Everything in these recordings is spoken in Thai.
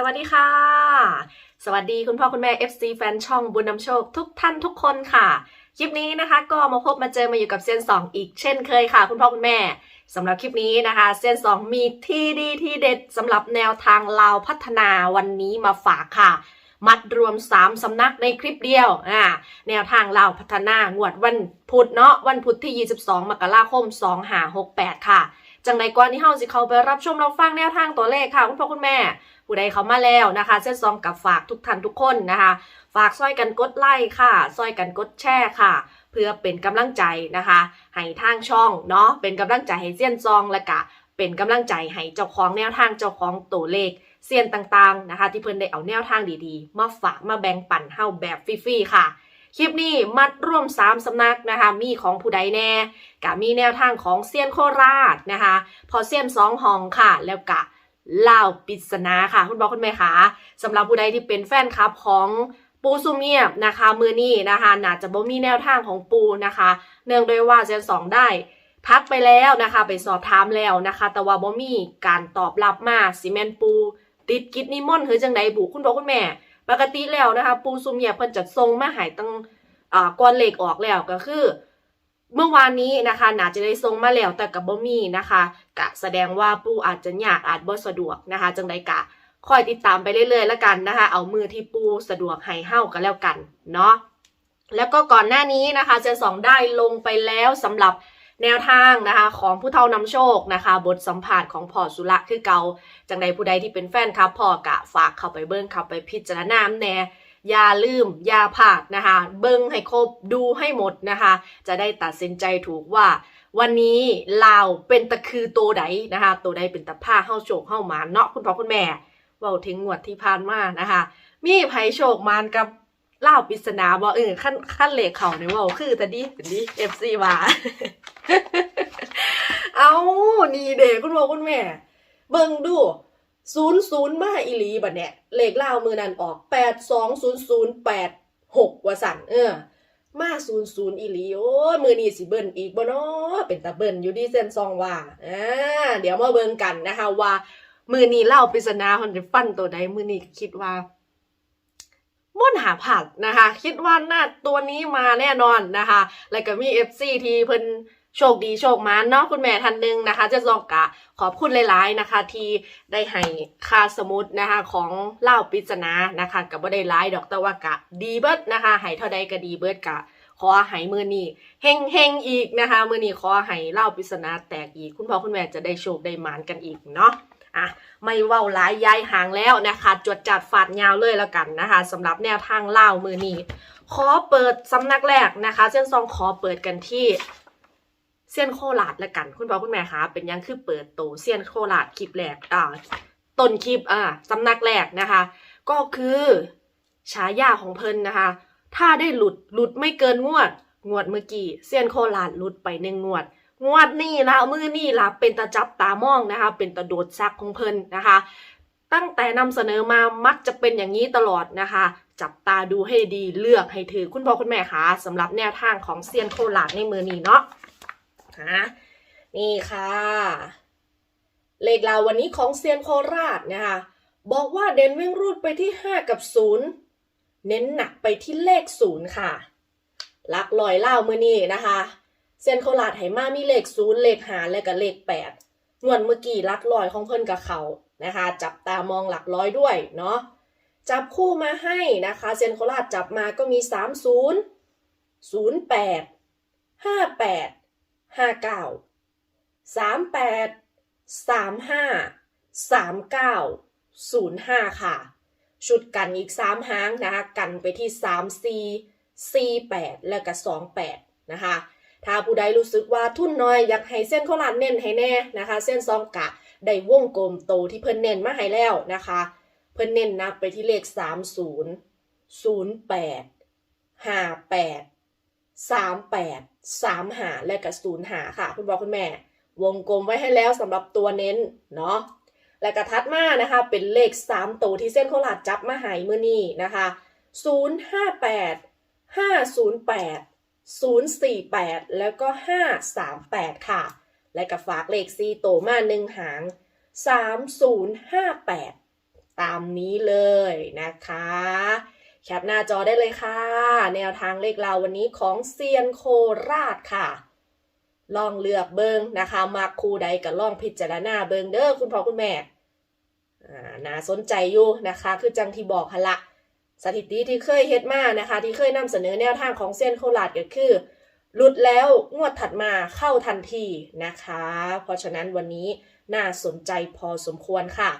สวัสดีค่ะ สวัสดีคุณพ่อคุณแม่ FC แฟนช่องบุญนำโชคทุกท่านทุกคนค่ะ คลิปนี้นะคะก็มาพบมาเจอมาอยู่กับเซียนสองอีกเช่นเคยค่ะ คุณพ่อคุณแม่สำหรับคลิปนี้นะคะเซียนสองมีที่ดีที่เด็ดสำหรับแนวทางลาวพัฒนาวันนี้มาฝากค่ะ มัดรวม 3สำนักในคลิปเดียวอ่าแนวทางลาวพัฒนางวดวันพุธเนาะวันพุธที่ 22 มกราคม 2568 ค่ะจังใดก่อนที่เฮาสิเขาไปรับชมเรับฟังแนวทางตัวเลขค่ะ คุณพ่อคุณแม่ ผู้ใดเขามาแล้วนะคะเส้นซองกับฝากทุกท่านทุกคนนะคะ ฝากซอยกันกดไลค์ค่ะซอยกันกดแชร์ค่ะ เพื่อเป็นกำลังใจนะคะให้ทางช่องเนาะเป็นกำลังใจให้เส้นซองและกะเป็นกำลังใจให้เจ้าของแนวทางเจ้าของตัวเลขเสียนต่างๆนะคะ ที่เพิ่นได้เอาแนวทางดีๆ มาฝากมาแบ่งปันเฮาแบบฟรีๆค่ะคลิปนี้มัดร่วม 3 สำนักนะคะ มีของผู้ใดแน่กะมีแนวทางของเซียนโคราชนะคะ พอเซียนสองห้องค่ะ แล้วกะ ลาวปิศนาค่ะ คุณบอกคุณแม่คะสำหรับผู้ใดที่เป็นแฟนคลับของปูซุเมียบนะคะมือนี้นะคะน่าจะบ่มีแนวทางของปูนะคะ เนื่องด้วยว่าเซนสองได้ทักไปแล้วนะคะ ไปสอบถามแล้วนะคะ แต่ว่าบ่มีการตอบรับมาซีเมนปู ติดกิจนิมนต์เฮ้ยจังใดบุคุณพ่อคุณแม่ ปกติแล้วนะคะ ปูซุมเมียเพิ่นจะทรงมาหายตั้งอ่าก่อนเหลขออกแล้วก็คือ เมื่อวานนี้นะคะนาจะได้ทรงมาแล้วแต่กับบ่มีนะคะกะแสดงว่าปูอาจจะยากอาจบ่สะดวกนะคะ จังใดกะคอยติดตามไปเรื่อยๆแล้วกันนะคะ เอามือที่ปูสะดวกให้เฮากันแล้วกันเนาะแล้วก็ก่อนหน้านี้นะคะเจนสองได้ลงไปแล้วสำหรับแนวทางนะคะของผู้เฒ่านำโชคนะคะ บทสัมภาษณ์ของพ่อสุระคือเกาจังใดผู้ใดที่เป็นแฟนครับพ่อกะฝากเข้าไปเบิ้งเข้าไปพิจารณาแน่ อย่าลืม อย่าพลาดนะคะ เบิ้งให้ครบดูให้หมดนะคะ จะได้ตัดสินใจถูกว่า วันนี้ลาวเป็นตะคือตัวใดนะคะตัวใดเป็นตะผ้าเข้าโชคเข้าหมานเนาะคุณพ่อคุณแม่เว่าถึงงวดที่ผ่านมานะคะ มีไผโชคมานกับลาวปริศนาบ่เออขั้นขั้นเลขเขาเนี่ยว่าคือแต่ดีเป็นดีเอฟซีว่าเอานี่เด็กคุณพ่อคุณแม่ เบิ่งดู ศูนย์ศูนย์มาอีหลีบัดเนี่ยเลขเล่าวมือนั้นออกแปดสองศูนย์ศูนย์แปดหกว่าสั่นเออ มาศูนย์ศูนย์อีหลีโอ้มือนี้สิเบิ่นอีกบ่เนาะเป็นตาเบิ่นอยู่ดีเส้นซองว่าอ่าเดี๋ยวมาเบิ่งกันนะคะว่า มือนี้เล่าปริศนาคนจะฟันตัวใดมือนี้คิดว่าม่วนหาผัดนะคะ คิดว่าหน้าตัวนี้มาแน่นอนนะคะ แล้วก็มี FC ที่เพิ่น โชคดีโชคมานเนาะคุณแม่ท่านหนึ่งนะคะ จะลองกะขอบคุณหลายๆนะคะ ที่ได้ให้ค่าสมุดนะคะของเล่าปริศนานะคะกับบ่ได้หลายดอกแต่ว่ากะดีเบิดนะคะให้เท่าใดก็ดีเบิดกะขอให้มือนี้เฮงเฮงอีกนะคะมือนี้ขอให้เล่าปริศนาแตกอีก คุณพ่อคุณแม่จะได้โชคได้มานกันอีกเนาะอะไม่เว้าหลายยายหางแล้วนะคะจดจัดฝาดยาวเลยแล้วกันนะคะสำหรับแนวทางเล่ามือนี้ขอเปิดสำนักแรกนะคะเส้นซองขอเปิดกันที่ เซียนโคราชละกัน คุณพ่อคุณแม่คะเป็นยังคือเปิดโตเซียนโคราชคลิปแรกอ่าต้นคลิปอ่าสำนักแรกนะคะ ก็คือฉายาของเพิ่นนะคะ ถ้าได้หลุดหลุดไม่เกินงวด งวดเมื่อกี้เซียนโคราชหลุดไปหนึ่งงวด งวดนี่ละมือนี่ละเป็นตาจับตามองนะคะ เป็นตาโดดซักของเพิ่นนะคะ ตั้งแต่นำเสนอมามักจะเป็นอย่างนี้ตลอดนะคะจับตาดูให้ดีเลือกให้ถือคุณพ่อคุณแม่คะสำหรับแนวทางของเซียนโคราชในมือนี้เนาะ ฮะนี่ค่ะ เลขราววันนี้ของเซียนโคราชนะคะ บอกว่าเด่นวิ่งรูดไปที่ 5 กับ 0 เน้นหนักไปที่เลข 0 ค่ะ ลักลอยเล่ามือนี้นะคะ เซียนโคราชไหมามีเลข 0 เลขหาและก็เลข 8 งวดเมื่อกี้ลักลอยของเพิ่นกับเขานะคะ จับตามองหลักร้อยด้วยเนาะจับคู่มาให้นะคะ เซียนโคราชจับมาก็มี 30 08 58 59 38 35 39 05ค่ะ ชุดกันอีก3หางนะคะกันไปที่3 4 4 8แล้วก็28นะคะถ้าผู้ใดรู้สึกว่าทุนน้อยอยากให้เส้นข้าวหลามเน้นให้แน่นะคะ เส้นซองกะได้วงกลมโตที่เพิ่นเน้นมาให้แล้วนะคะ เพิ่นเน้นนับไปที่เลข 30 08 58 38 35และก็05ค่ะ คุณบอคุณแม่ วงกลมไว้ให้แล้วสำหรับตัวเน้นเนาะและกระทัดมานะคะ เป็นเลข3ตัวที่เส้นโคราชจับมาหายมือนี้นะคะ058 508 048แปดศูนย์สี่แปดแล้วก็538ค่ะ และกับฝากเลข4ตัวมาหนึ่งหาง3058ตามนี้เลยนะคะ แคปหน้าจอได้เลยค่ะ แนวทางเลขเราวันนี้ของเซียนโคราชค่ะลองเลือกเบิงนะคะมาคูใดกับลองพิจารณาเบิงเด้อคุณพ่อคุณแม่น่าสนใจอยู่นะคะ คือจังที่บอกฮะละสถิติที่เคยเฮ็ดมานะคะ ที่เคยนำเสนอแนวทางของเซียนโคราชก็คือหลุดแล้วงวดถัดมาเข้าทันทีนะคะ เพราะฉะนั้นวันนี้น่าสนใจพอสมควรค่ะ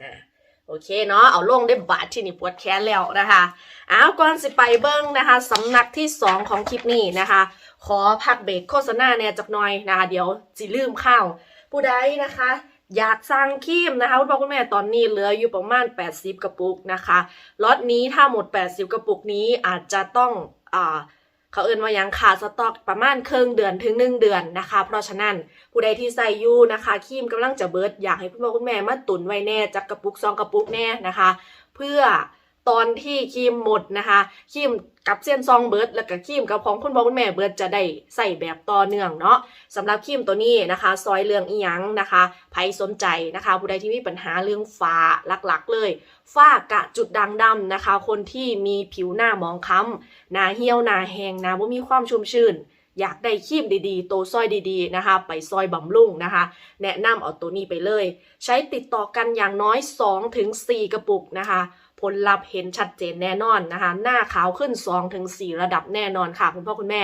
อ่า โอเคเนาะเอาลงได้บาทที่นี่ปวดแขนแล้วนะคะเอาก่อนสิไปเบิ้งนะคะสำนักที่ 2 ของคลิปนี้นะคะ ขอพักเบรกโฆษณาเนี่ยจักหน่อยนะคะเดี๋ยวสิลืมข้าวผู้ใดนะคะ อยากสั่งครีมนะคะคุณพ่อคุณแม่ตอนนี้เหลืออยู่ประมาณ 80 กระปุกนะคะล็อตนี้ถ้าหมด 80 กระปุกนี้อาจจะต้องอ่า เขาเอินว่ายังขาดสต็อกประมาณครึ่งเดือนถึงหนึ่งเดือนนะคะ เพราะฉะนั้นผู้ใดที่ใส่ยูนะคะครีมกำลังจะเบิดอยากให้คุณพ่อคุณแม่มาตุนไว้แน่จักกระปุกซองกระปุกแน่นะคะ เพื่อ ตอนที่ครีมหมดนะคะครีมกับเส้นซองเบิร์ดแล้วก็ครีมกับของคุณพ่อคุณแม่เบิร์ดจะได้ใส่แบบต่อเนื่องเนาะสำหรับครีมตัวนี้นะคะซอยเรื่องอีหยังนะคะใครสนใจนะคะ ผู้ใดที่มีปัญหาเรื่องฟ้าหลักๆ เลย ฝ้ากะจุดด่างดำนะคะ คนที่มีผิวหน้ามองคล้ำหน้าเหี่ยวหน้าแห้งหน้าว่ามีความชุ่มชื่นอยากได้ครีมดีๆ โตซอยดีๆนะคะ ไปซอยบำรุงนะคะ แนะนำเอาตัวนี้ไปเลย ใช้ติดต่อกันอย่างน้อย 2-4 กระปุกนะคะ ผลลัพธ์เห็นชัดเจนแน่นอนนะคะ หน้าขาวขึ้น 2-4 ระดับแน่นอนค่ะ คุณพ่อคุณแม่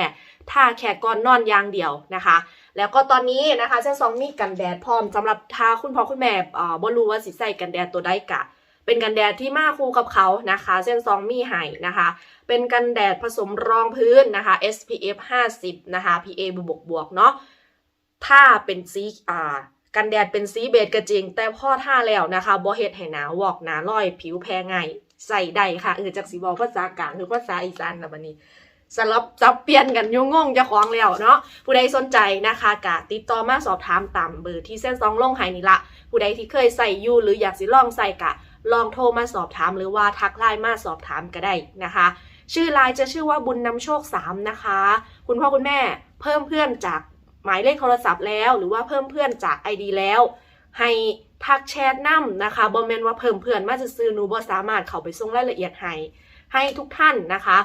ถ้าแค่ก่อนนอนอย่างเดียวนะคะ แล้วก็ตอนนี้นะคะเส้นซองมีกันแดดพร้อมสำหรับถ้าคุณพ่อคุณแม่อ่าบ่รู้ว่าสิใส่กันแดดตัวใดกะ เป็นกันแดดที่มาคู่กับเขานะคะ เส้นซองมีให้นะคะ เป็นกันแดดผสมรองพื้นนะคะ SPF 50 นะคะ PA บวกบวกเนาะถ้าเป็นสีอ่า กันแดดเป็นสีเบจก็จริง แต่พอท่าแล้วนะคะบ่เฮ็ดให้หนาวอกหนาลอยผิวแพ้ง่ายใส่ได้ค่ะเออจากสีบอกภาษากลางหรือภาษาอีสานนะบัดนี้สลับจับเปลี่ยนกันยุ่งงงจะคล้องแล้วเนาะผู้ใดสนใจนะคะกะติดต่อมาสอบถามตามเบอร์ที่เส้นซองลงให้นี่ละผู้ใดที่เคยใส่อยู่หรืออยากสิลองใส่กะ ลองโทรมาสอบถามหรือว่าทักไลน์มาสอบถามก็ได้นะคะ ชื่อไลน์จะชื่อว่าบุญนำโชค3นะคะ คุณพ่อคุณแม่เพิ่มเพื่อนจาก หมายเลขโทรศัพท์แล้ว หรือว่าเพิ่มเพื่อนจาก ID แล้ว ให้ทักแชทนํนะคะบอมเมนว่าเพิ่มเพื่อนมาจะซื้อนูบ่สามารถเข้าไปส่งรายละเอียดให้ให้ทุกท่านนะคะ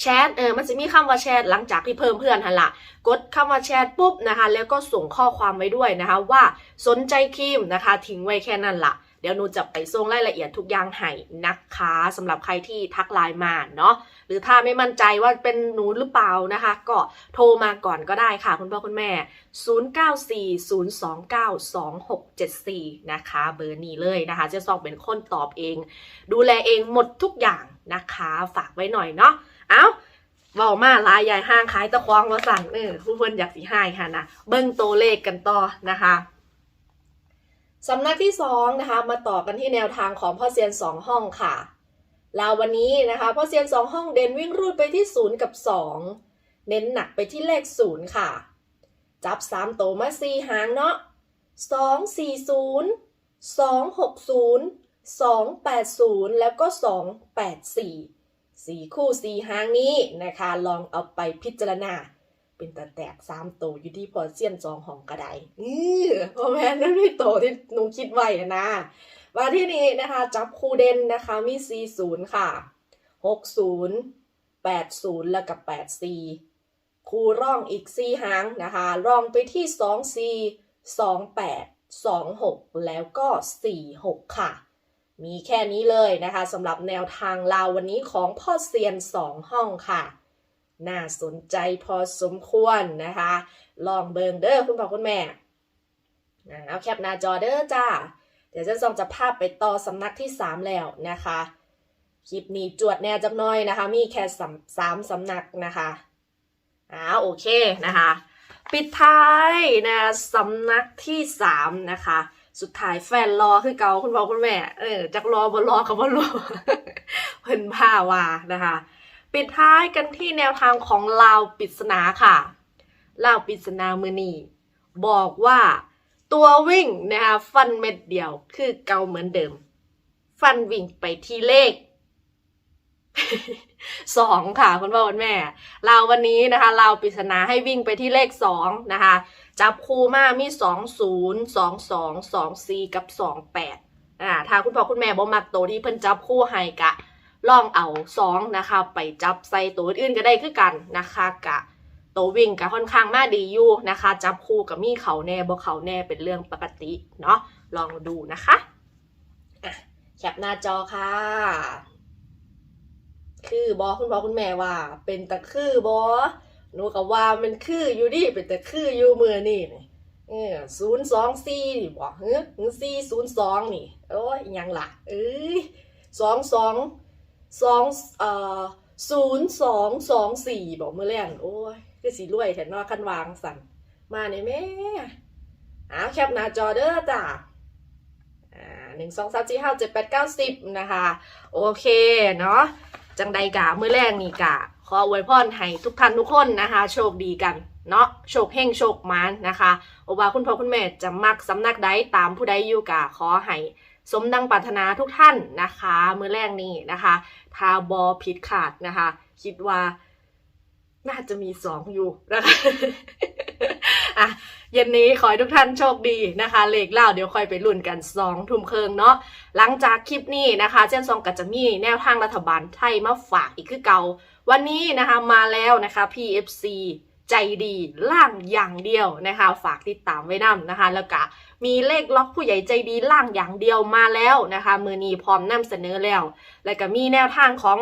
แชทเออมันจะมีคำว่าแชทหลังจากที่เพิ่มเพื่อนหันละกดคำว่าแชทปุ๊บนะคะ แล้วก็ส่งข้อความไว้ด้วยนะคะ ว่าสนใจครีมนะคะ ทิ้งไว้แค่นั้นละ เดี๋ยวหนูจะไปส่งรายละเอียดทุกอย่างให้นะคะสำหรับใครที่ทักไลน์มาเนาะหรือถ้าไม่มั่นใจว่าเป็นหนูหรือเปล่านะคะ ก็โทรมาก่อนก็ได้ค่ะ คุณพ่อคุณแม่ 0940292674 นะคะเบอร์นี้เลยนะคะเจะซองเป็นคนตอบเอง ดูแลเองหมดทุกอย่างนะคะ ฝากไว้หน่อยเนาะเอ้าเว้ามาลายใหญ่ห้างขายตะควงมาสั่นเออผู้เพิ่อนอยากสิหายค่ะนะเบิ้งตัวเลขกันต่อนะคะ สำนักที่สองนะคะมาต่อกันที่แนวทางของพ่อเซียนสองห้องค่ะลาววันนี้นะคะพ่อเซียนสองห้องเด่นวิ่งรูดไปที่ศูนย์กับสองเน้นหนักไปที่เลขศูนย์ค่ะ จับสามโตมาสี่หางเนาะสองสี่ศูนย์สองหกศูนย์สองแปดศูนย์แล้วก็สองแปดสี่สีคู่สีหางนี้นะคะ ลองเอาไปพิจารณา เป็นตะแตกสามโตอยู่ที่พอเซียนจองของกระไดอือพอแม่นั่นไม่โตที่หนูคิดไว้นะมาที่นี้นะคะ จับคูเด่นนะคะ มีสี่ศูนย์ค่ะหกศูนย์แปดศูนย์แล้วกับแปดสี่คูร่องอีกสี่หางนะคะร่องไปที่สองสี่สองแปดสองหกแล้วก็สี่หกค่ะ มีแค่นี้เลยนะคะสำหรับแนวทางลาววันนี้ของพ่อเซียนสองห้องค่ะ น่าสนใจพอสมควรนะคะ ลองเบิงเด้อคุณพ่อคุณแม่เอาแคปหน้าจอเด้อจ้า เดี๋ยวจะส่งจะภาพไปต่อสำนักที่ 3 แล้วนะคะ คลิปนี้จวดแน่จักน้อยนะคะ มีแค่สามสามสำนักนะคะอ้าโอเคนะคะ ปิดท้ายนะสำนักที่สามนะคะ สุดท้ายแฟนรอคือเกาคุณพ่อคุณแม่ เออจักรอบรอกับว่รอเพิ่นผ้าว่านะคะ ปิดท้ายกันที่แนวทางของลาวปริศนาค่ะลาวปริศนามือนีบอกว่าตัววิ่งนะคะฟันเม็ดเดียวคือเก่าเหมือนเดิม ฟันวิ่งไปที่เลขสองค่ะคุณพ่อคุณแม่เราววันนี้นะคะ เราวปริศนาให้วิ่งไปที่เลขสองนะคะ จับคู่มามีสองศูนย์สองสองสองสี่กับสองแปดอ่าถ้าคุณพ่อคุณแม่บ่มักตัวที่เพิ่นจับคู่ให้กะ ลองเอาสองนะคะ ไปจับใส่ตัวอื่นก็ได้คือกันนะคะกะตัววิ่งกะค่อนข้างมาดีอยู่นะคะ จับคู่กับมีเขาแน่บ่เขาแน่เป็นเรื่องปกติเนาะลองดูนะคะอะแคปหน้าจอค่ะ คือบอคุณพ่อคุณแม่ว่า เป็นตะคือบอหนูก็ว่ามันคืออยู่ดิเป็นตะคืออยู่มือนี่นี่เออศูนย์สองสี่นี่บอกเฮ้ยสี่ศูนย์สองนี่โอ้ยยังล่ะเอ้ยสองสอง สองเอ่อศูนย์สองสองสี่บอกเมื่อแรงโอ้ยคือสีรวยเห็นว่าคันวางสั่นมาในแม่อ่าแคปหน้าจอเด้อจ้าอ่าหนึ่งสองสามสี่ห้าเจ็ดแปดเก้าสิบนะคะ โอเคเนาะจังใดกะเมื้อแรกนี่กะ ขออวยพรให้ทุกท่านทุกคนนะคะ โชคดีกันเนาะโชคเฮงโชคมานนะคะ โอวาคุณพ่อคุณแม่จะมักสำนักใดตามผู้ใดอยู่กะขอให้ สมดังปรารถนาทุกท่านนะคะ มือแรกนี้นะคะถ้าบอผิดขาดนะคะ คิดว่าน่าจะมีสองอยู่นะคะอะเย็นนี้ขอให้ทุกท่านโชคดีนะคะ เลขเล่าเดี๋ยวค่อยไปลุ้นกันสองทุ่มครึ่งเนาะหลังจากคลิปนี้นะคะเจนซองก็จะมีแนวทางรัฐบาลไทยมาฝากอีกคือเก่า วันนี้นะคะมาแล้วนะคะ PFC ใจดีล่างอย่างเดียวนะคะ ฝากติดตามไว้นํนะคะ แล้วก็ มีเลขล็อกผู้ใหญ่ใจดีล่างอย่างเดียวมาแล้วนะคะ มือนีพร้อมนำเสนอแล้ว แล้วก็มีแนวทางของ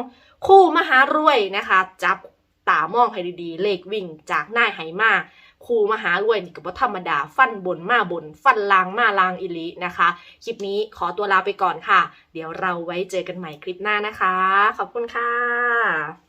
คู่มหารวยนะคะ จับตามองให้ดีๆ เลขวิ่งจากนายไหมาครูมหารวยนี่ก็บ่ธรรมดา ฟันบนมาบน ฟันลางมาลางอิลินะคะ คลิปนี้ขอตัวลาไปก่อนค่ะ เดี๋ยวเราไว้เจอกันใหม่คลิปหน้านะคะ ขอบคุณค่ะ